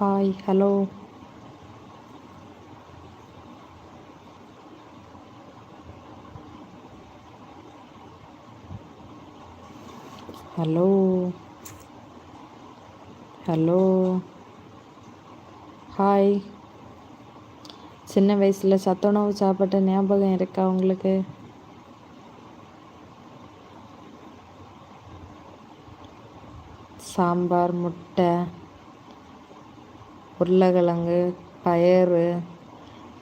Hi hello hello hello hi சின்ன வயசில் சத்துணவு சாப்பிட்ட ஞாபகம் இருக்கா உங்களுக்கு? சாம்பார் முட்டை. உருளைக்கிழங்கு பயறு.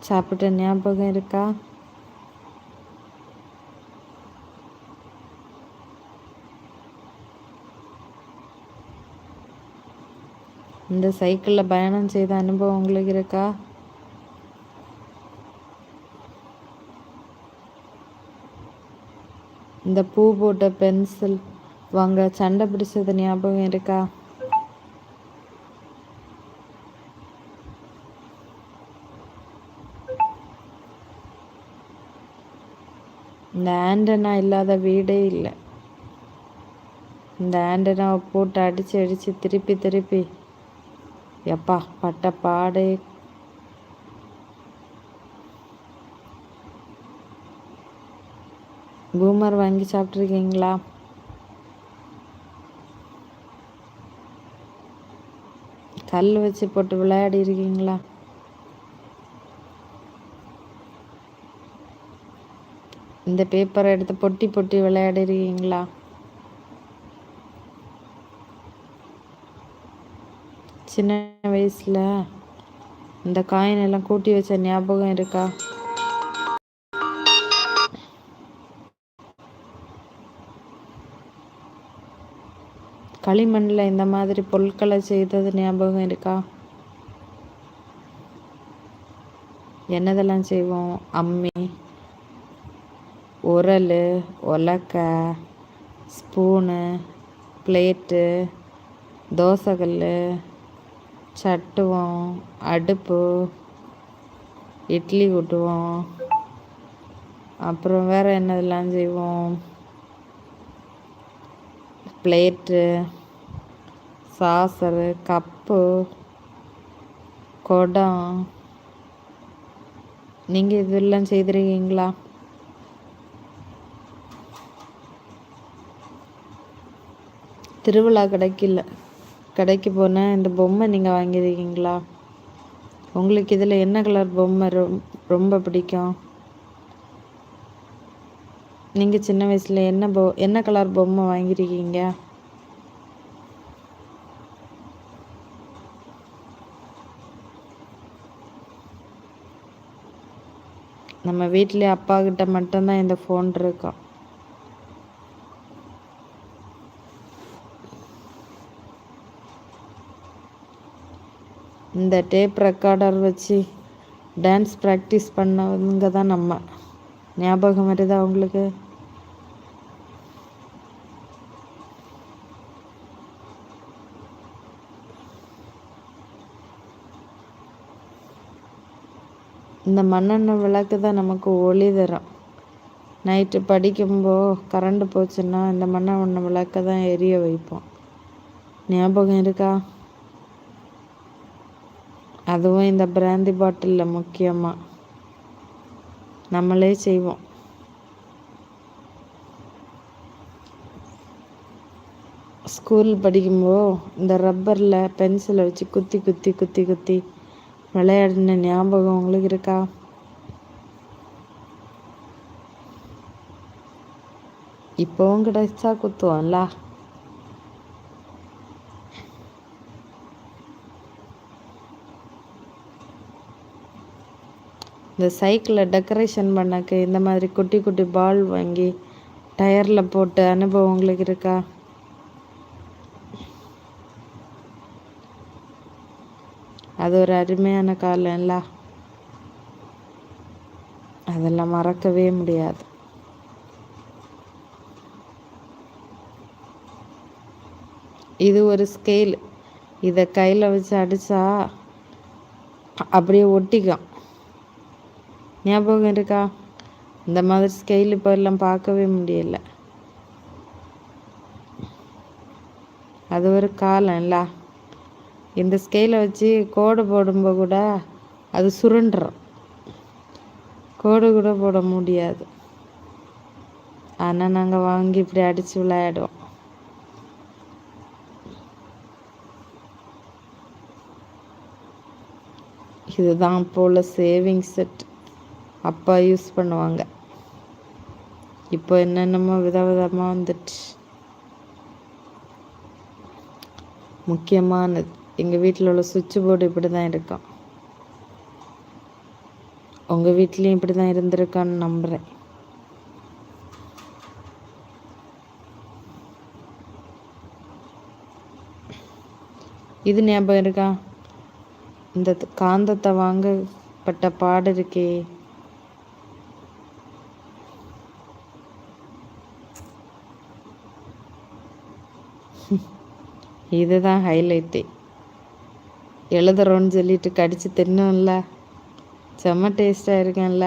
சாப்பிட்ட ஞாபகம் இருக்கா? இந்த சைக்கிளில் பயணம் செய்த அனுபவம் உங்களுக்கு இருக்கா? இந்த பூ போட்ட பென்சில் வாங்க சண்டை பிடிச்சது ஞாபகம் இருக்கா இந்த ஆண்டனா இல்லாத வீடே இல்லை. இந்த ஆண்டனாவை போட்டு அடித்து அடித்து திருப்பி திருப்பி. எப்பா பட்ட பாடு. பூமர் வாங்கி சாப்பிட்ருக்கீங்களா கல் வச்சு போட்டு விளையாடி இருக்கீங்களா இந்த பேப்பரை எடுத்து பொட்டி பொட்டி விளையாடிருக்கீங்களா சின்ன வயசில் இந்த காயின் எல்லாம் கூட்டி வச்ச ஞாபகம் இருக்கா? களிமண்ணில் இந்த மாதிரி பொருட்களை செய்தது ஞாபகம் இருக்கா? என்னதெல்லாம் செய்வோம்? அம்மி. உரல் உலக்க ஸ்பூனு பிளேட்டு தோசைக்கல் சட்டுவோம் அடுப்பு இட்லி ஊட்டுவோம். அப்புறம் வேறு என்னதெல்லாம் செய்வோம்? பிளேட்டு சாசரு கப்பு குடம். நீங்கள் இதெல்லாம் செய்திருக்கீங்களா? திருவிழா கடைக்கில் கடைக்கு போனேன் இந்த பொம்மை நீங்கள் வாங்கியிருக்கீங்களா உங்களுக்கு இதில் என்ன கலர் பொம்மை ரொம்ப பிடிக்கும்? நீங்கள் சின்ன வயசில் என்ன பொ என்ன கலர் பொம்மை வாங்கியிருக்கீங்க நம்ம வீட்டிலே அப்பா கிட்ட மட்டும்தான் இந்த ஃபோன் இருக்கும் இந்த டேப் ரெக்கார்டர் வச்சு டான்ஸ் ப்ராக்டிஸ் பண்ணவங்க தான் நம்ம. ஞாபகம் வருதா உங்களுக்கு? இந்த மண்ணெண்ணெய் விளக்கு தான் நமக்கு ஒளி தரும். நைட்டு படிக்கும்போது கரண்ட் போச்சுன்னா இந்த மண்ணெண்ணெய் விளக்கை தான் எரிய வைப்போம். ஞாபகம் இருக்கா? அதுவும் இந்த பிராந்தி பாட்டிலில் முக்கியமாக நம்மளே செய்வோம். ஸ்கூல் படிக்கும்போது இந்த ரப்பரில் பென்சிலை வச்சு குத்தி குத்தி குத்தி குத்தி விளையாடின ஞாபகம் உங்களுக்கு இருக்கா? இப்போவும் கிடைச்சா குத்துவோம்ல. இந்த சைக்கிளை டெக்கரேஷன் பண்ணக்கு இந்த மாதிரி குட்டி குட்டி பால் வாங்கி டயரில் போட்டு அனுபவம் உங்களுக்கு இருக்கா? அது ஒரு அருமையான காலம் இல்ல அதெல்லாம் மறக்கவே முடியாது. இது ஒரு ஸ்கேல் இதை கையில் வச்சு அடித்தா அப்படியே ஒட்டிக்கும். ஞாபகம் இருக்கா? இந்த மாதிரி ஸ்கெயில் இப்போ எல்லாம் பார்க்கவே முடியல. அது ஒரு காலம் இல்ல. இந்த ஸ்கெயிலை வச்சு கோடு போடும்போது கூட அது சுருண்டுறோம் கோடு கூட போட முடியாது. ஆனால் நாங்கள் வாங்கி இப்படி அடித்து விளையாடுவோம். இதுதான் இப்போ உள்ள சேவிங் செட் அப்பா யூஸ் பண்ணுவாங்க. இப்போ என்னென்னமோ விதவிதமாக வந்துடுச்சு முக்கியமானது. எங்கள் வீட்டில் உள்ள சுவிட்ச் போர்டு இப்படி தான் இருக்கும். உங்கள் வீட்லேயும் இப்படி தான் இருந்திருக்கான்னு நம்புகிறேன் இது ஞாபகம் இருக்கா? இந்த காந்தத்தை வாங்கப்பட்ட பாடு இருக்கே. இதுதான் ஹைலைட்டு எழுதுறோன்னு சொல்லிட்டு கடிச்சு தின்னும்ல. செம்ம டேஸ்டாக இருக்கேன்ல.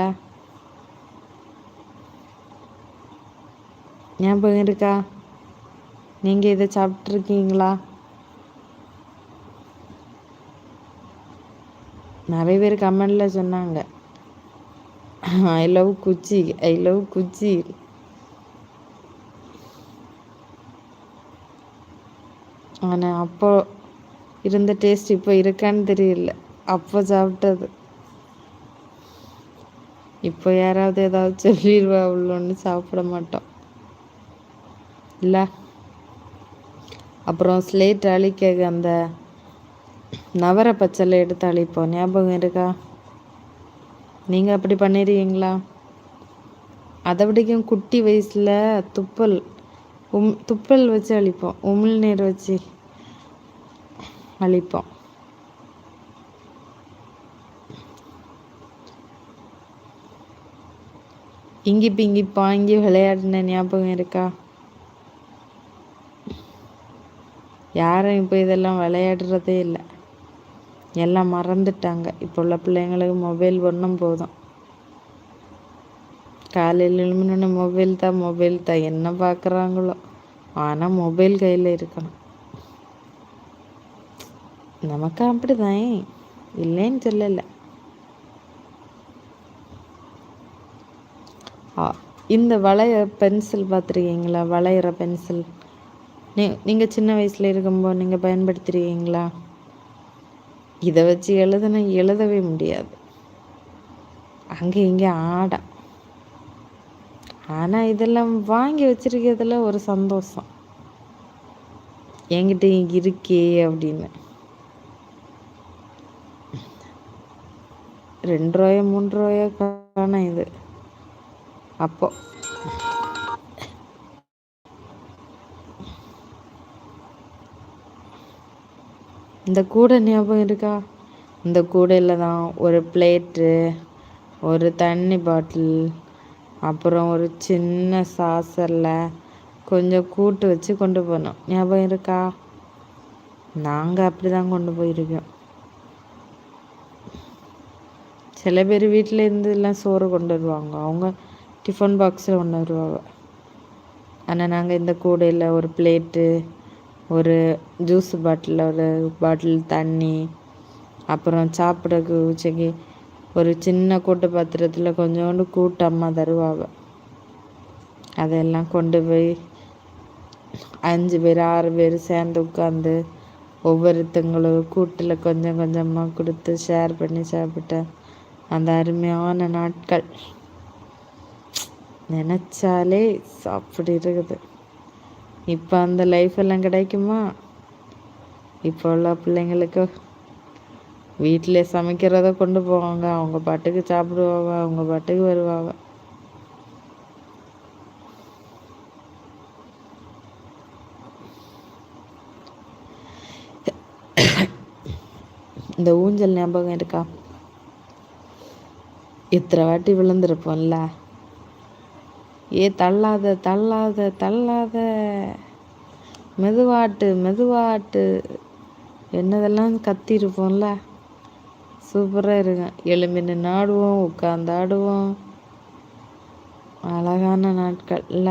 ஞாபகம் இருக்கா? நீங்கள் இதை சாப்பிட்ருக்கீங்களா நிறைய பேர் கமெண்டில் சொன்னாங்க. ஐ லவ் குச்சி ஐ லவ் குச்சி. ஆனால் அப்போ இருந்த டேஸ்ட் இப்போ இருக்கான்னு தெரியல. அப்போ சாப்பிட்டது. இப்போ யாராவது ஏதாவது சொல்லிடுவா உள்ளோன்னு சாப்பிட மாட்டோம். இல்லை? அப்புறம் ஸ்லேட் அழிக்க அந்த நவர பச்சலை எடுத்து அழிப்போம். ஞாபகம் இருக்கா? நீங்கள் அப்படி பண்ணிடுவீங்களா அதை விடைக்கும் குட்டி வயசில் துப்பல். உம் துப்பல் வச்சு அழிப்போம். உமிழ் நீர் வச்சு அழிப்போம். இங்கி பிங்கி பாங்கி விளையாடின ஞாபகம் இருக்கா? யாரும் இப்போ இதெல்லாம் விளையாடுறதே இல்லை. எல்லாம் மறந்துட்டாங்க. இப்போ உள்ள பிள்ளைங்களுக்கு மொபைல் ஒன்றும் போதும். காலையில் எழுமினோடனே மொபைல் தான் மொபைல் தான் என்ன பார்க்குறாங்களோ ஆனால் மொபைல் கையில் இருக்கணும் நமக்கு அப்படிதான் இல்லைன்னு சொல்லலை இந்த வளைய பென்சில் பார்த்துருக்கீங்களா வளையிற பென்சில் நீ நீங்கள் சின்ன வயசில் இருக்கும்போது நீங்கள் பயன்படுத்துகிறீங்களா இதை வச்சு எழுதுனா எழுதவே முடியாது அங்கே இங்கே ஆடா ஆனால் இதெல்லாம் வாங்கி வச்சிருக்கிறதுல ஒரு சந்தோஷம். என்கிட்ட இங்கே இருக்கே அப்படின்னு. ரெண்டு ரூபாயோ மூன்று ரூபாயோ காணும் இது. அப்போ. இந்த கூடை ஞாபகம் இருக்கா? இந்த கூடையில் தான் ஒரு பிளேட்டு ஒரு தண்ணி பாட்டில் அப்புறம் ஒரு சின்ன சாசரில் கொஞ்சம் கூட்டு வச்சு கொண்டு போனோம். ஞாபகம் இருக்கா? நாங்கள் அப்படி தான் கொண்டு போயிருக்கோம். சில பேர் வீட்டில் இருந்து எல்லாம் சோறு கொண்டு வருவாங்க. அவங்க டிஃபன் பாக்ஸில் கொண்டு வருவாங்க. ஆனால் நாங்கள் இந்த கூடையில் ஒரு பிளேட்டு ஒரு ஜூஸ் பாட்டில் ஒரு பாட்டில் தண்ணி அப்புறம் சாப்பிடக்கு உச்சைக்கு ஒரு சின்ன கூட்டு பாத்திரத்தில் கொஞ்சோண்டு கூட்டு அம்மா தருவாங்க அதெல்லாம் கொண்டு போய் அஞ்சு பேர் ஆறு பேர் சேர்ந்து உட்காந்து ஒவ்வொருத்தங்களும் கூட்டில் கொஞ்சம் கொஞ்சமாக கொடுத்து ஷேர் பண்ணி சாப்பிட்டேன் அந்த அருமையான நாட்கள். நினச்சாலே அப்படி இருக்குது. இப்போ அந்த லைஃப் எல்லாம் கிடைக்குமா? இப்போ உள்ள பிள்ளைங்களுக்கு வீட்டில் சமைக்கிறத கொண்டு போவாங்க. அவங்க பாட்டுக்கு சாப்பிடுவாங்க அவங்க பாட்டுக்கு வருவாங்க. இந்த ஊஞ்சல் ஞாபகம் இருக்கா? இத்தனை வாட்டி விழுந்திருப்போம்ல? ஏ தள்ளாத தள்ளாத தள்ளாத. மெதுவாட்டு மெதுவாட்டு. என்னதெல்லாம் கத்திருப்போம்ல? சூப்பராக இருக்கும் எலும்பி நின்று ஆடுவோம் உட்காந்து ஆடுவோம் அழகான நாட்கள்ல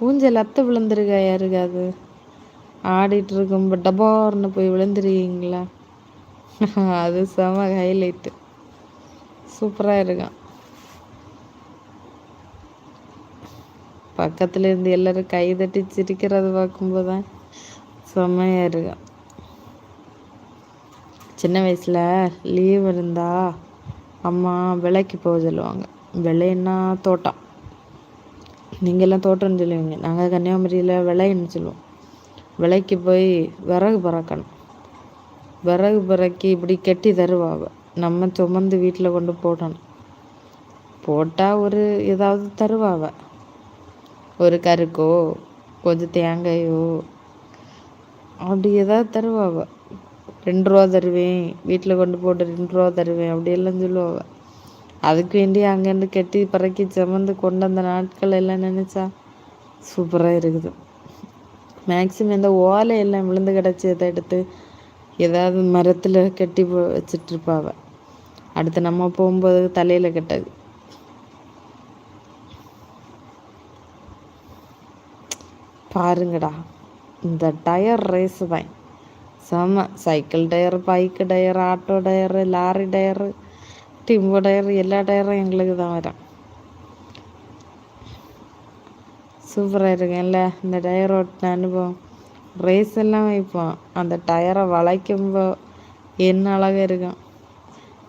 ஊஞ்சல் அத்தை விழுந்துருக்கா யாருக்காது ஆடிட்டு இருக்கும் டபார்னு போய் விழுந்துருக்கீங்களா? அது செம ஹைலைட்டு சூப்பராக இருக்கான். பக்கத்தில் இருந்து எல்லோரும் கை தட்டி சிரிக்கிறத பார்க்கும்போது தான் செம்மையாக இருக்கும் சின்ன வயசில் லீவ் இருந்தால் அம்மா விலைக்கு போக சொல்லுவாங்க. விலைன்னா தோட்டம். நீங்கள்லாம் தோட்டம்னு சொல்லுவீங்க. நாங்கள் கன்னியாகுமரியில் விளைன்னு சொல்லுவோம். விலைக்கு போய் விறகு பறக்கணும். விறகு பிறக்கி இப்படி கெட்டி தருவாங்க நம்ம சுமந்து வீட்டில் கொண்டு போடணும். போட்டால் ஒரு ஏதாவது தருவாவ ஒரு கருக்கோ கொஞ்சம் தேங்காயோ அப்படி ஏதாவது தருவாவ ரெண்டு ரூபா தருவேன். வீட்டில் கொண்டு போட்டு ரெண்டு ரூபா தருவேன். அப்படியெல்லாம் சொல்லுவாங்க அதுக்கு வேண்டி அங்கேருந்து கெட்டி பறக்கி சமந்து கொண்டு வந்த நாட்கள் எல்லாம் நினச்சா சூப்பராக இருக்குது. மேக்ஸிமம் இந்த ஓலை எல்லாம் விழுந்து கிடச்சதை எடுத்து ஏதாவது மரத்தில் கட்டி வச்சிட்ருப்பாவ. அடுத்து நம்ம போகும்போது தலையில் கெட்டது. பாருங்கடா இந்த டயர் ரேஸு தான் செம cycle tyre bike tyre auto tyre lorry tyre tempo tyre எல்லா டயரும் எங்களுக்கு தான் வரும். சூப்பராக இருக்கும்ல இந்த டயர் ஓட்டின அனுபவம். ரேஸ் எல்லாம் வைப்போம். அந்த டயரை வளைக்கும்போ என்ன அழகாக இருக்கும்.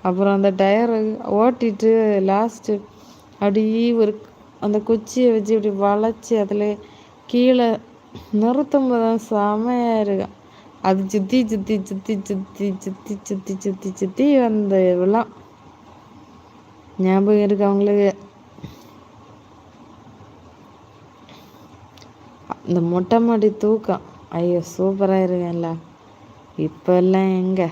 அப்புறம் அந்த டயரை ஓட்டிட்டு லாஸ்ட்டு அப்படியே ஒரு அந்த குச்சியை வச்சு இப்படி வளைச்சி அதில் கீழே நிறுத்தும் போது தான் செமையாக இருக்கும். அது சுற்றி சுற்றி சுற்றி சுற்றி சுற்றி சுற்றி சுற்றி சுற்றி அந்த இதெல்லாம் ஞாபகம் இருக்கு அவங்களுக்கு இந்த மொட்டை மாடி தூக்கம். ஐயோ சூப்பராக இருக்கேன்ல. இப்போல்லாம் எங்கே?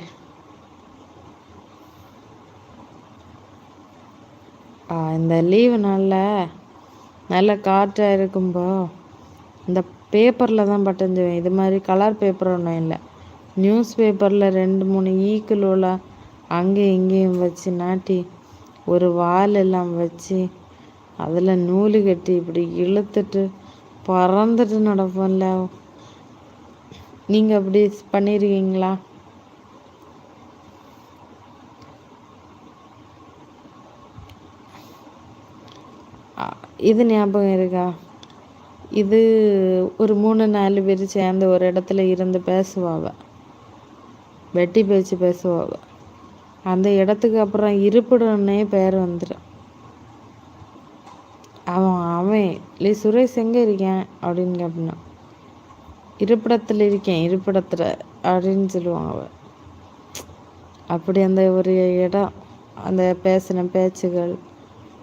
இந்த லீவு நாளில் நல்ல காற்றாக இருக்கும்போ இந்த பேப்பரில் தான் பட்டஞ்சுவேன். இது மாதிரி கலர் பேப்பர் ஒன்றும் இல்லை. நியூஸ் பேப்பரில் ரெண்டு மூணு ஈக்குள்ள அங்கேயும் இங்கேயும் வச்சு நாட்டி ஒரு வால் எல்லாம் வச்சு அதில் நூலு கட்டி இப்படி இழுத்துட்டு பறந்துட்டு நடப்போம்ல. நீங்கள் அப்படி பண்ணியிருக்கீங்களா இது ஞாபகம் இருக்கா? இது ஒரு மூணு நாலு பேர் சேர்ந்து ஒரு இடத்துல இருந்து பேசுவாவ. வெட்டி பேச்சு பேசுவாவ. அந்த இடத்துக்கு அப்புறம் இருப்பிடன்னே பேர் வந்துடும் அவன் அவன் இல்லை சுரேஷ் எங்கே இருக்கேன்? அப்படின்னு கேப்பினான் இருப்பிடத்தில் இருக்கேன் இருப்பிடத்தில் அப்படின்னு சொல்லுவான் அவன். அப்படி அந்த ஒரு இடம் அந்த பேசின பேச்சுகள்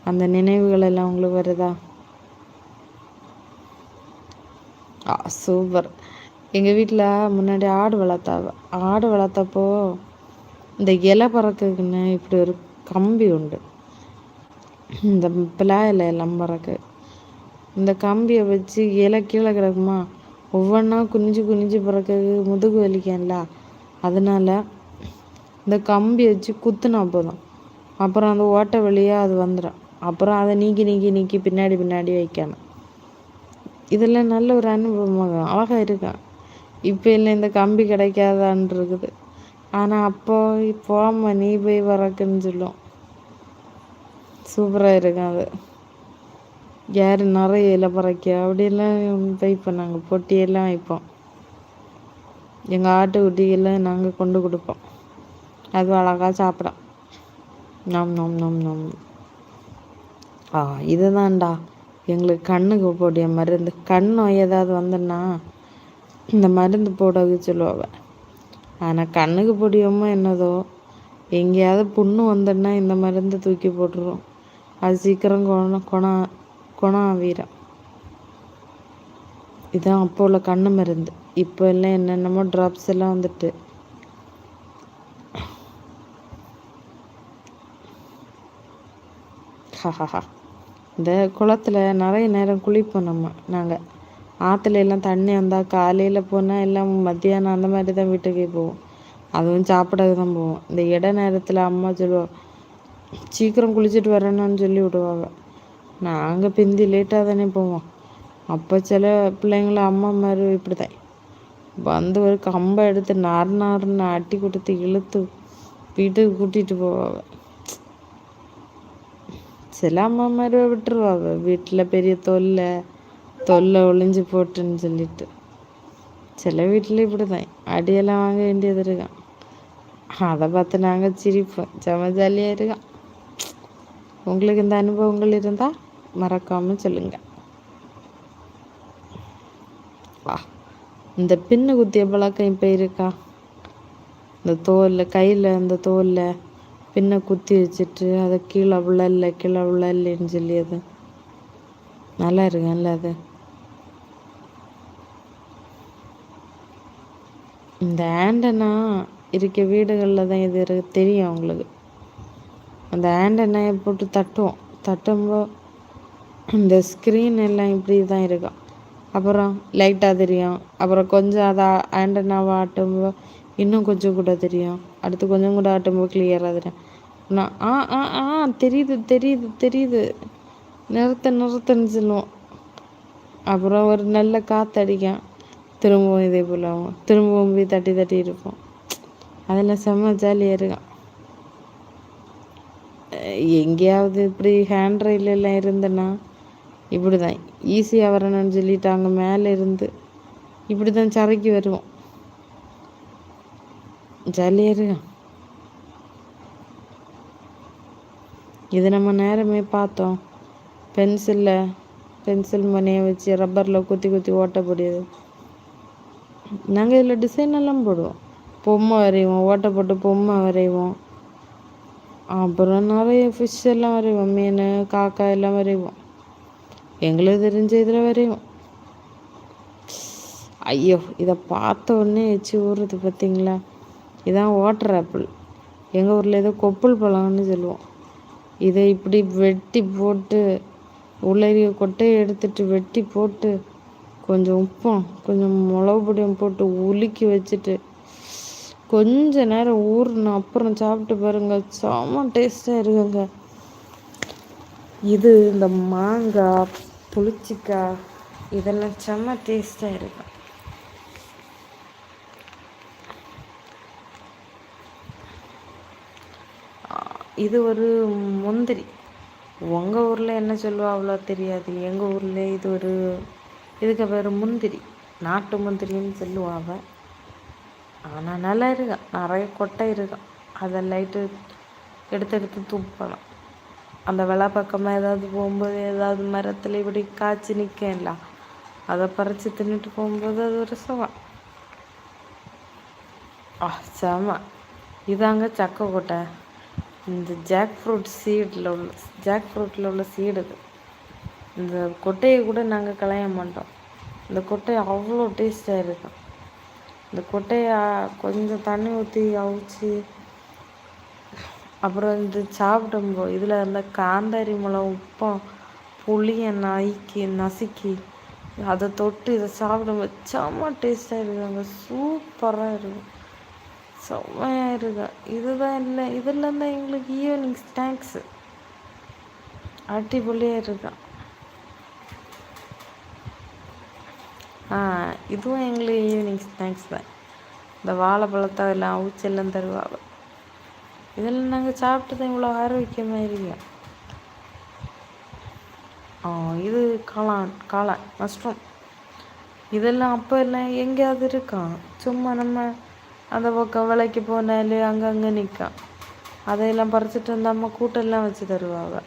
அந்த நினைவுகள் எல்லாம் உங்களுக்கு வருதா? சூப்பர். எங்கள் வீட்டில் முன்னாடி ஆடு வளர்த்தாவ. ஆடு வளர்த்தப்போ இந்த இலை பறக்குன்னு இப்படி ஒரு கம்பி உண்டு. இந்த பிளா இலை எல்லாம் பறக்கு. இந்த கம்பியை வச்சு இலை கீழே கிடக்குமா? ஒவ்வொன்றா குனிஞ்சு குனிஞ்சு பிறக்கிறது முதுகு வலிக்கல அதனால் இந்த கம்பி வச்சு குத்துனா போதும். அப்புறம் அந்த ஓட்டை வழியாக அது வந்துடும் அப்புறம் அதை நீக்கி நீக்கி நீக்கி பின்னாடி பின்னாடி வைக்கணும். இதெல்லாம் நல்ல ஒரு அனுபவமாக அழகாக இருக்கும் இப்போ இல்லை இந்த கம்பி கிடைக்காதான் இருக்குது ஆனால் அப்போ போம்மா நீ போய் வரக்குன்னு சொல்லும். சூப்பராக இருக்கும் அது. யார் நிறைய இலை பறைக்க அப்படியெல்லாம் வைப்போம் நாங்கள் பொட்டியெல்லாம் வைப்போம். எங்கள் ஆட்டுக்குட்டியெல்லாம் நாங்கள் கொண்டு கொடுப்போம். அது அழகாக சாப்பிடும். நம் நம் நம் நம். ஆ இதுதான்டா. எங்களுக்கு கண்ணுக்கு போடிய மருந்து. கண் நோய் ஏதாவது வந்தோன்னா இந்த மருந்து போடாது சொல்லுவாங்க ஆனால் கண்ணுக்கு பொடியோமோ என்னதோ எங்கேயாவது புண்ணு வந்தோன்னா இந்த மருந்து தூக்கி போட்டுருவோம் அது சீக்கிரம் குணம் குணம் குணம் ஆகிரும் இதான் அப்போ உள்ள கண்ணு மருந்து. இப்போ எல்லாம் என்னென்னமோ ட்ராப்ஸ் எல்லாம் வந்துட்டு. இந்த குளத்தில் நிறைய நேரம் குளிப்போம் நம்ம நாங்கள் ஆற்றுல எல்லாம் தண்ணி வந்தால் காலையில் போனால் எல்லாம் மத்தியானம் அந்த மாதிரி தான் வீட்டுக்கே போவோம். அதுவும் சாப்பிடாது தான் போவோம். இந்த இட நேரத்தில் அம்மா சொல்லுவோம் சீக்கிரம் குளிச்சுட்டு வரணும்னு சொல்லி விடுவாங்க. நாங்கள் பிந்தி லேட்டாக தானே போவோம். அப்போ சில பிள்ளைங்கள அம்மா மாதிரி இப்படி தான் வந்து ஒரு கம்பை எடுத்து நார் நார்னு அட்டி கொடுத்து இழுத்து வீட்டுக்கு கூட்டிகிட்டு போவாங்க. சில அம்மா மாதிரி விட்டுருவாங்க. வீட்டில் பெரிய தொல்லை தொல்லை ஒளிஞ்சு போட்டுன்னு சொல்லிட்டு. சில வீட்டில் இப்படி தான் அடியெல்லாம் வாங்க வேண்டியது இருக்கான். அதை பார்த்து நாங்கள் சிரிப்போம். செம ஜாலியாக இருக்கான். உங்களுக்கு இந்த அனுபவங்கள் இருந்தால் மறக்காமல் சொல்லுங்கள் இந்த பின்னு குத்திய பழக்கம் இப்போ இருக்கா? இந்த தோலில் கையில் அந்த தோலில். பின்ன குத்தி வச்சுட்டு அதை கீழே விழல கீழே விழலன்னு சொல்லி அது நல்லா இருக்குல்ல அது. இந்த ஆண்டனா இருக்க வீடுகளில் தான் இது இருக்கு தெரியும் அவங்களுக்கு. அந்த ஆண்டனாயை போட்டு தட்டுவோம். தட்டும்போது இந்த ஸ்க்ரீன் எல்லாம் இப்படி தான் இருக்கும். அப்புறம் லைட்டாக தெரியும். அப்புறம் கொஞ்சம் அதை ஆண்டனாவை ஆட்டும்போது இன்னும் கொஞ்சம் கூட தெரியும். அடுத்து கொஞ்சம் கூட ஆட்டும்போது கிளியராக தெரியும். நான் ஆ ஆ ஆ தெரியுது தெரியுது தெரியுது. நிறுத்த நிறுத்தன்னு சொல்லுவோம். அப்புறம் ஒரு நல்ல காற்றடிக்கும் திரும்பவும் இதே போல் ஆகும். திரும்பவும் போய் தட்டி தட்டி இருப்போம். அதில் செம்ம ஜாலியாக இருக்கும். எங்கேயாவது இப்படி ஹேண்ட் ரயிலெல்லாம் இருந்தேன்னா இப்படி தான் ஈஸியாக வரணும்னு சொல்லிட்டு அங்கே மேலே இருந்து. இப்படி தான் சரக்கி வருவோம். ஜாலியாக இரு இது நம்ம நேரமே பார்த்தோம். பென்சிலில் பென்சில் மணியை வச்சு ரப்பரில் குத்தி குத்தி ஓட்டக்கூடியது. நாங்கள் இதில் டிசைன் எல்லாம் போடுவோம். பொம்மை வரைவோம் ஓட்டை போட்டு பொம்மை வரைவோம். அப்புறம் நிறைய ஃபிஷ் எல்லாம் வரைவோம் மீன் காக்கா எல்லாம் வரைவோம். எங்களுக்கு தெரிஞ்ச இதில் வரைவோம். ஐயோ இதை பார்த்த உடனே எச்சு ஊறுறது பார்த்தீங்களா இதான் வாட்டர் ஆப்பிள் எங்கள் ஊரில் ஏதோ கொப்புள் பழம்னு சொல்லுவோம். இதை இப்படி வெட்டி போட்டு உள்ளரிய கொட்டையை எடுத்துட்டு வெட்டி போட்டு கொஞ்சம் உப்பும் கொஞ்சம் மிளகு பொடியும் போட்டு உலுக்கி வச்சுட்டு கொஞ்ச நேரம் ஊறின அப்புறம் சாப்பிட்டு பாருங்க செம்ம டேஸ்ட்டாக இருக்குங்க. இது இந்த மாங்காய் புளிச்சிக்காய் இதெல்லாம் செம்ம டேஸ்ட்டாக இருக்கும் இது ஒரு முந்திரி. உங்கள் ஊரில் என்ன சொல்லுவா அவ்வளோ தெரியாது. எங்கள் ஊரில் இது ஒரு இதுக்கு பேர் முந்திரி. நாட்டு முந்திரின்னு சொல்லுவாங்க ஆனால் நல்லா இருக்கான் நிறைய கொட்டை இருக்கான் அதை லைட்டு எடுத்து எடுத்து தூப்பலாம். அந்த விழா பக்கமாக ஏதாவது போகும்போது ஏதாவது மரத்தில் இப்படி காய்ச்சி நிற்கல அதை பறித்து தின்னுட்டு போகும்போது அது ஒரு சுகம் ஆ செம. இதாங்க சக்கை கொட்டை. இந்த ஜாக் ஃப்ரூட் சீடில் உள்ள ஜாக் ஃப்ரூட்டில் உள்ள சீடு இந்த கொட்டையை கூட நாங்கள் களைய மாட்டோம். இந்த கொட்டை அவ்வளோ டேஸ்ட்டாக இருக்கும். இந்த கொட்டையை கொஞ்சம் தண்ணி ஊற்றி அவிச்சு அப்புறம் இந்த சாப்பிடும்போது இதில் அந்த காந்தாரி மிளகா உப்பும் புளியை நைக்கி நசுக்கி அதை தொட்டு இதை சாப்பிடும்போது செம்ம டேஸ்ட்டாக இருக்குங்க சூப்பராக இருக்கும். செம்மையாக இருக்கா. இதுதான் இல்லை இதெல்லாம் தான் எங்களுக்கு ஈவினிங் ஸ்நாக்ஸு அடிபொலியாக இருக்கா. ஆ இதுவும் எங்களுக்கு ஈவினிங் ஸ்நாக்ஸ் தான். இந்த வாழைப்பழத்தை எல்லாம் அவிச்செல்லாம் தருவாங்க. இதெல்லாம் நாங்கள் சாப்பிட்டது இவ்வளோ ஆரோக்கியமாக இருக்கோம் இது காளான் காளான் மஷ்ரூம் இதெல்லாம் அப்போ எல்லாம் எங்கேயாவது இருக்கான் சும்மா நம்ம அந்த பக்கம் விலைக்கு போனாலே அங்கங்கே நிற்கும் அதையெல்லாம் பறிச்சிட்டு வந்து அம்மா கூட்டெல்லாம் வச்சு தருவாங்க.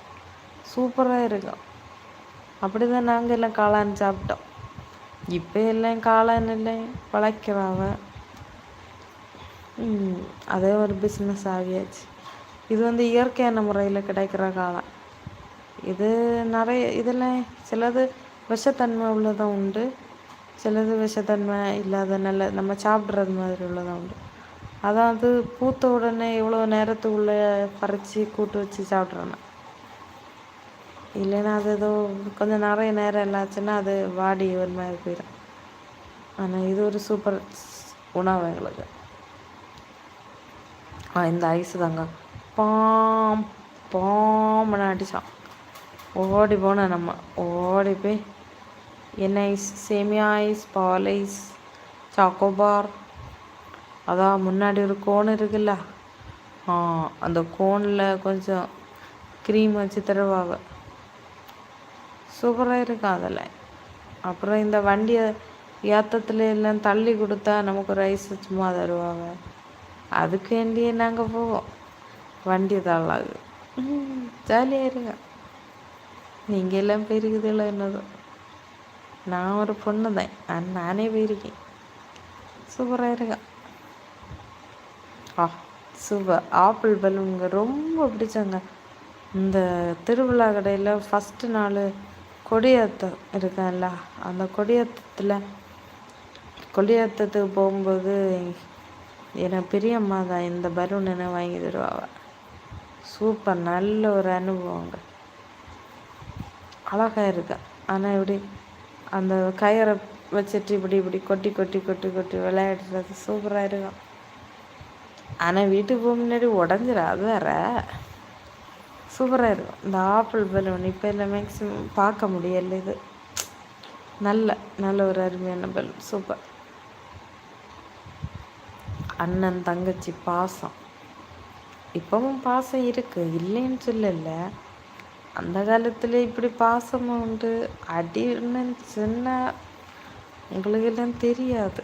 சூப்பராக இருக்கும். அப்படி தான் நாங்கள் எல்லாம் காளான் சாப்பிட்டோம். இப்போ எல்லாம் காளான் இல்லை பழக்கிறாங்க அதே ஒரு பிஸ்னஸ் ஆகியாச்சு. இது வந்து இயற்கையான முறையில் கிடைக்கிற காளான். இது நிறைய இதில் சிலது விஷத்தன்மை உள்ளதும் உண்டு. சிலது விஷத்தன்மை இல்லாத நல்ல நம்ம சாப்பிட்றது மாதிரி உள்ளதாக உண்டு. அதாவது பூத்த உடனே இவ்வளோ நேரத்துக்குள்ளே பறித்து கூட்டு வச்சு சாப்பிட்றேன் இல்லைன்னா அது ஏதோ கொஞ்சம் நிறைய நேரம் இல்லாச்சுன்னா அது வாடி ஒரு மாதிரி போயிடும். ஆனால் இது ஒரு சூப்பர் உணவு எங்களுக்கு. இந்த ஐஸு தாங்க. பாம் பாம்னு அடித்தான் ஓடி போனேன் நம்ம. ஓடி போய் என் ஐஸ் சேமியா ஐஸ் பால் ஐஸ் சாக்கோபார். அதான் முன்னாடி ஒரு கோன் இருக்குல்ல? ஆ அந்த கோனில் கொஞ்சம் க்ரீம் வச்சு தருவாங்க சூப்பராக இருக்கும் அதில். அப்புறம் இந்த வண்டியை ஏத்தத்தில் எல்லாம் தள்ளி கொடுத்தா நமக்கு ஒரு ஐஸ் சும்மா தருவாங்க அதுக்கு வேண்டியே நாங்கள் போவோம். வண்டி தள்ளாது. ஜாலியாக இருங்க. நீங்கள் எல்லாம் போயிருக்குதுல என்னதும் நான் ஒரு பொண்ணு தான். நானே போயிருக்கேன் சூப்பராக இருக்கேன் ஆ சூப்பர். ஆப்பிள் பலூனுங்க ரொம்ப பிடிச்சங்க இந்த திருவிழா கடையில் ஃபஸ்ட்டு நாள் கொடியாத்தம் இருக்கேன்ல அந்த கொடியாத்தத்தில் கொடியாத்தத்துக்கு போகும்போது எனக்கு பெரியம்மா தான் இந்த பலூன் என்ன வாங்கி தருவாங்க சூப்பர். நல்ல ஒரு அனுபவங்க. அழகாக இருக்கு. ஆனால் இப்படி அந்த கயிறை வச்சுட்டு இப்படி இப்படி கொட்டி கொட்டி கொட்டி கொட்டி விளையாடுறது சூப்பராக இருக்கும். ஆனால் வீட்டுக்கு போக முன்னாடி உடஞ்சிடும் அது வேற. சூப்பராக இருக்கும். இந்த ஆப்பிள் பலூன் இப்போ இல்லை மேக்ஸிமம் பார்க்க முடியல இது. நல்ல நல்ல ஒரு அருமையான பலூன் சூப்பர். அண்ணன் தங்கச்சி பாசம். இப்போவும் பாசம் இருக்குது இல்லைன்னு சொல்லலை. அந்த காலத்தில் இப்படி பாசமும் உண்டு. அடின்னு சின்ன உங்களுக்கெல்லாம் தெரியாது.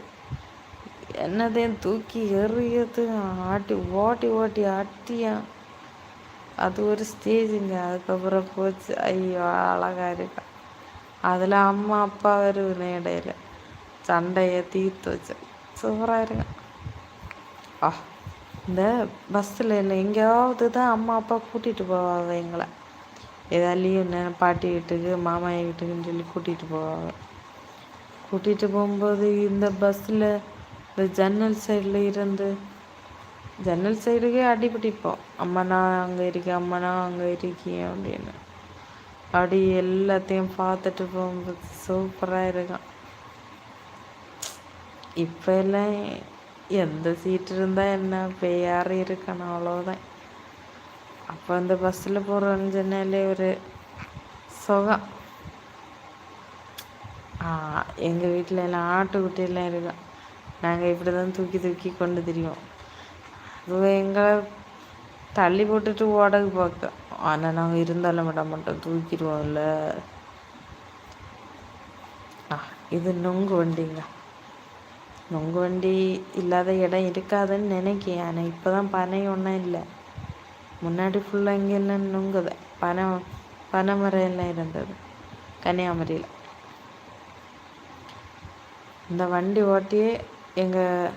என்னதையும் தூக்கி எறியது ஆட்டி ஓட்டி ஓட்டி அட்டியா அது ஒரு ஸ்டேஜுங்க அதுக்கப்புறம் போச்சு. ஐயோ அழகாக இருக்கா அதில் அம்மா அப்பா வருவேன் இடையில சண்டையை தீர்த்து வச்சு. சூப்பராக இருங்க. ஆ இந்த பஸ்ஸில் இல்லை எங்கேயாவது தான் அம்மா அப்பா கூட்டிகிட்டு போவாங்க எங்களை. ஏதாவது லீவ் பாட்டி வீட்டுக்கு மாமா வீட்டுக்குன்னு சொல்லி கூட்டிகிட்டு போவாங்க. கூட்டிகிட்டு போகும்போது இந்த பஸ்ஸில் இந்த ஜன்னல் சைடில் இருந்து ஜன்னல் சைடுக்கே அடிபிடிப்போம் அம்மா நான் அங்கே இருக்கேன் அம்மா நான் அங்கே இருக்கேன் அப்படின்னு. அப்படி எல்லாத்தையும் பார்த்துட்டு போகும்போது சூப்பராக இருக்கும் இப்போ எல்லாம் எந்த சீட்டு இருந்தால் என்ன பேயாறு இருக்கணும் அவ்வளோதான் அப்போ அந்த பஸ்ஸில் போகிறோன்னு சொன்னாலே ஒரு சுகம் எங்கள் வீட்டில் எல்லாம் ஆட்டுக்குட்டியெல்லாம் இருக்கும் நாங்கள் இப்படி தான் தூக்கி தூக்கி கொண்டு திரிவோம் அது எங்களை தள்ளி போட்டுட்டு ஓடகு பார்க்க ஆனால் நாங்கள் இருந்தாலும் விட மாட்டோம் தூக்கிடுவோம்ல ஆ இது நொங்கு வண்டிங்க நொங்கு வண்டி இல்லாத இடம் இருக்காதுன்னு நினைக்கிறேன் ஆனால் இப்போ தான் பனை ஒன்றும் இல்லை முன்னாடி ஃபுல்லாக இங்கெல்லாம் நொங்குது பனை பனை எல்லாம் இருந்தது. கன்னியாகுமரியில். இந்த வண்டி ஓட்டியே எங்கள்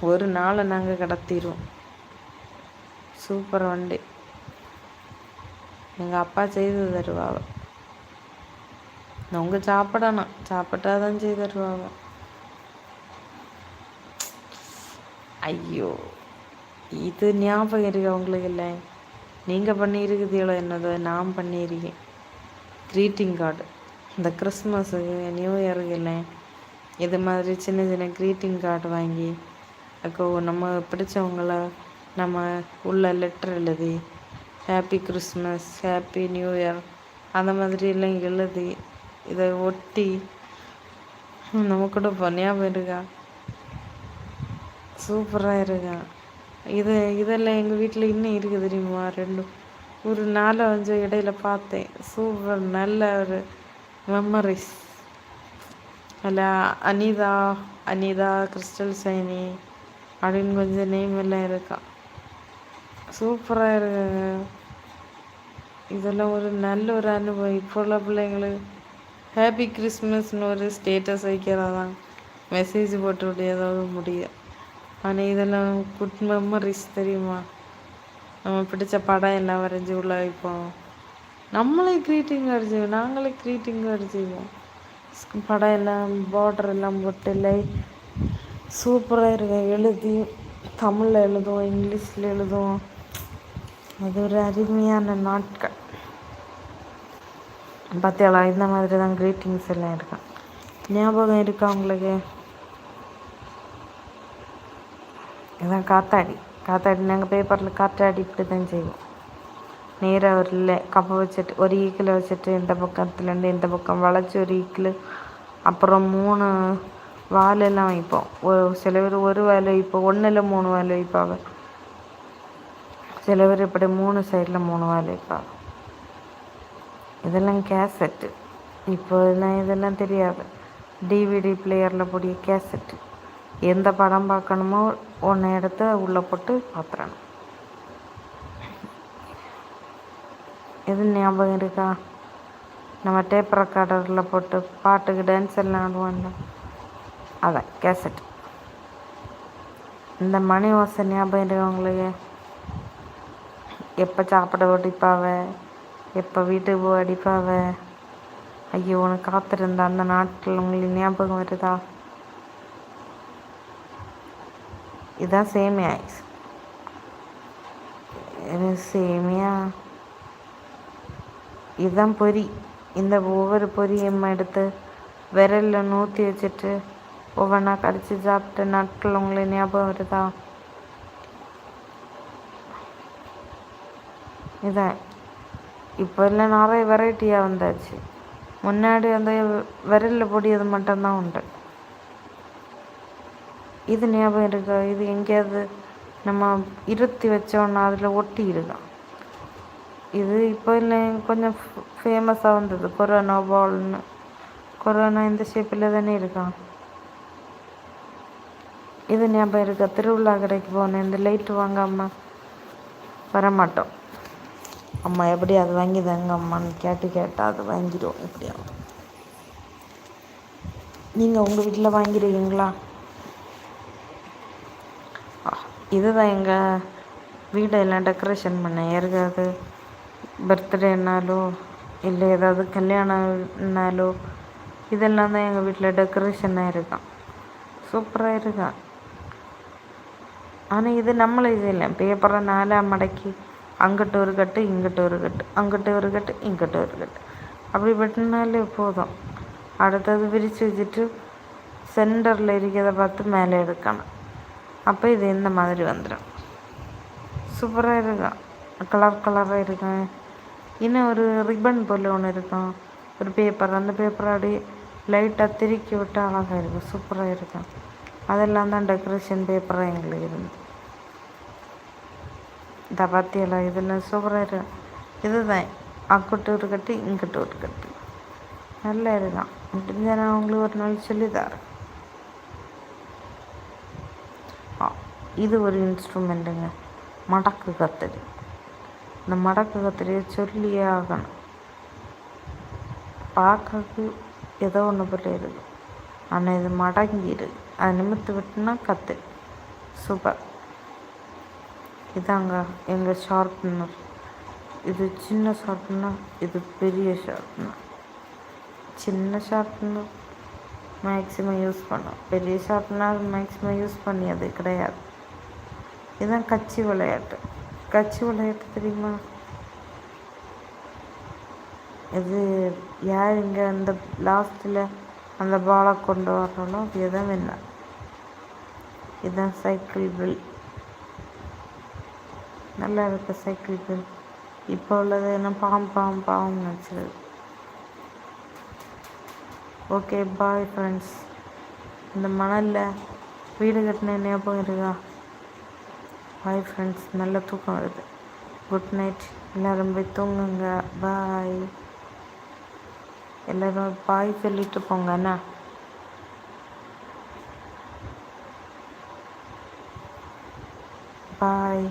ஒரு நாளை நாங்கள் கடத்திடுவோம் சூப்பர் வண்டி. எங்கள் அப்பா செய்து தருவாங்க. அவங்க சாப்பிடணும். சாப்பிட்டா தான் செய்து தருவாவ ஐயோ. இது ஞாபகம் இருக்கு உங்களுக்கு இல்லை? நீங்கள் பண்ணியிருக்குதீங்களோ என்னதோ நான் பண்ணியிருக்கேன். க்ரீட்டிங் கார்டு இந்த கிறிஸ்மஸுக்கு நியூ இயருக்கு இல்லை. இது மாதிரி சின்ன சின்ன க்ரீட்டிங் கார்டு வாங்கி அக்கோ நம்ம பிடிச்சவங்கள நம்ம உள்ள லெட்டர் எழுதி happy Christmas happy new year அந்த மாதிரியெல்லாம் எழுதி இதை ஒட்டி நம்ம கூட ஞாபகம் இருக்கா? சூப்பராக இருக்கான் இது இதெல்லாம் எங்கள் வீட்டில் இன்னும் இருக்குது தெரியுமா? ரெண்டும் ஒரு நாலு அஞ்சு இடையில பார்த்தேன். சூப்பர் நல்ல ஒரு மெமரிஸ் அதில் அனிதா அனிதா கிறிஸ்டல் சைனி அப்படின்னு கொஞ்சம் நேம் எல்லாம் இருக்கா. சூப்பராக இருக்குங்க இதெல்லாம் ஒரு நல்ல ஒரு அனுபவம். இப்போ உள்ள பிள்ளைங்களுக்கு ஹாப்பி கிறிஸ்மஸ்னு ஒரு ஸ்டேட்டஸ் வைக்கிறதான் மெசேஜ் போட்டு விட்டு ஏதாவது முடியும் ஆனால் இதெல்லாம் குட் மெமரிஸ் தெரியுமா? நம்ம பிடிச்ச படம் எல்லாம் வரைஞ்சி உள்ள வைப்போம் நம்மளே க்ரீட்டிங் கார்டு நாங்களே க்ரீட்டிங் வரைஞ்சிவோம். படம் எல்லாம் பார்டர் எல்லாம் போட்டு இல்லை சூப்பராக இருக்கும். எழுதி தமிழில் எழுதுவோம் இங்கிலீஷில் எழுதுவோம். அது ஒரு அருமையான நாட்கள். பார்த்தியாளா இந்த மாதிரி தான் க்ரீட்டிங்ஸ் எல்லாம் இருக்கும் ஞாபகம் இருக்கா உங்களுக்கு? அதுதான் காத்தாடி. காத்தாடி நாங்கள் பேப்பரில் காற்றாடி இப்படி தான் செய்வோம். நேராக ஒரு கப்பை வச்சுட்டு ஒரு ஈக்கில் வச்சுட்டு இந்த பக்கத்துலேருந்து இந்த பக்கம் வளைச்சி ஒரு ஈக்கில் அப்புறம் மூணு வாலெல்லாம் வைப்போம். ஒரு சில பேர் ஒரு வால் வைப்போம் ஒன்றில் மூணு வால் வைப்பாங்க. சில பேர் இப்படி மூணு சைடில் மூணு வால் வைப்பாங்க. இதெல்லாம் கேசட்டு இப்போ இதெல்லாம் இதெல்லாம் தெரியாது. டிவிடி பிளேயரில் போடிய கேசட்டு எந்த படம் பார்க்கணுமோ ஒன்று எடுத்து உள்ளே போட்டு பார்த்துறணும் எது ஞாபகம் இருக்கா? நம்ம டேப் ரெக்கார்டரில் போட்டு பாட்டுக்கு டான்ஸ் எல்லாம் ஆடுவோம்ல. அதான் கேசட் இந்த மணி ஓசை ஞாபகம் இருக்கா உங்களுக்கு? எப்போ சாப்பிட ஒடிப்பாவ எப்போ வீட்டுக்கு போய் அடிப்பாவ? ஐயோ உனக்கு காத்திருந்த அந்த நாட்கள் உங்களுக்கு ஞாபகம் வருதா? இதுதான் சேமியா ஐஸ் இது சேமியா இதுதான் பொரி இந்த ஒவ்வொரு பொரியும் எடுத்து விரலில் நூற்றி வச்சுட்டு ஒவ்வொன்றா கடிச்சு சாப்பிட்ட நாட்கள் உங்களுக்கு ஞாபகம் வருதா இதான் இப்போ எல்லாம் நிறைய வெரைட்டியாக வந்தாச்சு முன்னாடி அந்த விரலில் பொடியது மட்டும்தான் உண்டு இது ஞாபகம் இருக்கா? இது எங்கேயாவது நம்ம இருத்தி வச்சோன்னா அதில் ஒட்டி இருக்கான் இது இப்போ இல்லை கொஞ்சம் ஃபேமஸாக வந்தது. கொரோனா பால்னு கொரோனா இந்த ஷேப்பில் தானே இருக்கான் இது ஞாபகம் இருக்கா? திருவிழா கடைக்கு போனேன். இந்த லைட்டு வாங்காமல் வரமாட்டோம். அம்மா எப்படி அது வாங்கி தாங்க அம்மான்னு கேட்டு கேட்டால் அது வாங்கிடுவோம். எப்படியாவது. நீங்கள் உங்கள் வீட்டில் வாங்கிடுவீங்களா? இதுதான் எங்கள் வீடெல்லாம் டெக்கரேஷன் பண்ண யாருக்காவது பர்த்டேனாலோ இல்லை ஏதாவது கல்யாணம்னாலோ இதெல்லாம் தான் எங்கள் வீட்டில் டெக்கரேஷனாக இருக்கான். சூப்பராக இருக்கான். ஆனால் இது நம்மளை இது இல்லை. பேப்பரை நாலாக மடக்கி அங்கிட்ட ஒரு கட்டு இங்கிட்ட ஒரு கட்டு அங்கிட்ட ஒரு கட்டு இங்கிட்ட ஒரு கட்டு. அப்படி வெட்டினாலே போதும். அடுத்தது விரித்து வச்சுட்டு சென்டரில் இருக்கிறத பார்த்து மேலே எடுக்கணும். அப்போ இது இந்த மாதிரி வந்துடும் சூப்பராக இருக்கும். கலர் கலராக இருக்கும். இன்னும் ஒரு ரிப்பன் போல் ஒன்று இருக்கும். ஒரு பேப்பர் அந்த பேப்பரை அப்படியே லைட்டாக திருக்கி விட்டு அழகாக இருக்கும். சூப்பராக இருக்கும். அதெல்லாம் தான் டெக்கரேஷன் பேப்பராக எங்களுக்கு இருந்து. இந்த பார்த்தியெல்லாம் இதெல்லாம் சூப்பராக இருக்கும். இதுதான். அங்கிட்டு ஒரு கட்டு இங்கிட்டு. ஒரு கட்டு நல்லா இருக்கான் முடிஞ்ச நான் உங்களுக்கு ஒரு நாள் சொல்லி தரேன். இது ஒரு இன்ஸ்ட்ருமெண்ட்டுங்க மடக்கு கத்தரி. இந்த மடக்கு கத்திரியை சொல்லியே ஆகணும். பார்க்கறதுக்கு ஏதோ ஒன்று போல இருக்கு. ஆனால் இது மடங்கிடு அது நிமித்து விட்டுனா கத்திரி. சூப்பர். இதாங்க எங்கள் ஷார்ப்னர் இது சின்ன ஷார்ப்னர் இது பெரிய ஷார்ப்னர் சின்ன ஷார்ப்னர் மேக்ஸிமம் யூஸ் பண்ணோம். பெரிய ஷார்ப்னர் மேக்ஸிமம் யூஸ் பண்ணியது கிடையாது. இதுதான் கட்சி விளையாட்டு. கட்சி விளையாட்டு தெரியுமா? இது யார் இங்கே அந்த லாஸ்ட்டில் அந்த பாலை கொண்டு வர்றாலோ அது எதுவும் என்ன இதுதான் சைக்கிள் பில் நல்லா இருக்கு சைக்கிள் பில் இப்போ உள்ளது என்ன? பாம் பாம் பாம் நினச்சிருது ஓகே பாய் ஃப்ரெண்ட்ஸ் இந்த மணலில் வீடு கட்டின ஞாபகம் இருக்கா பாய் ஃப்ரெண்ட்ஸ் நல்ல தூக்கம் வருது. குட் நைட் எல்லோரும் போய் தூங்குங்க. பாய் எல்லோரும் பாய் சொல்லிட்டு போங்க அண்ணா. பாய்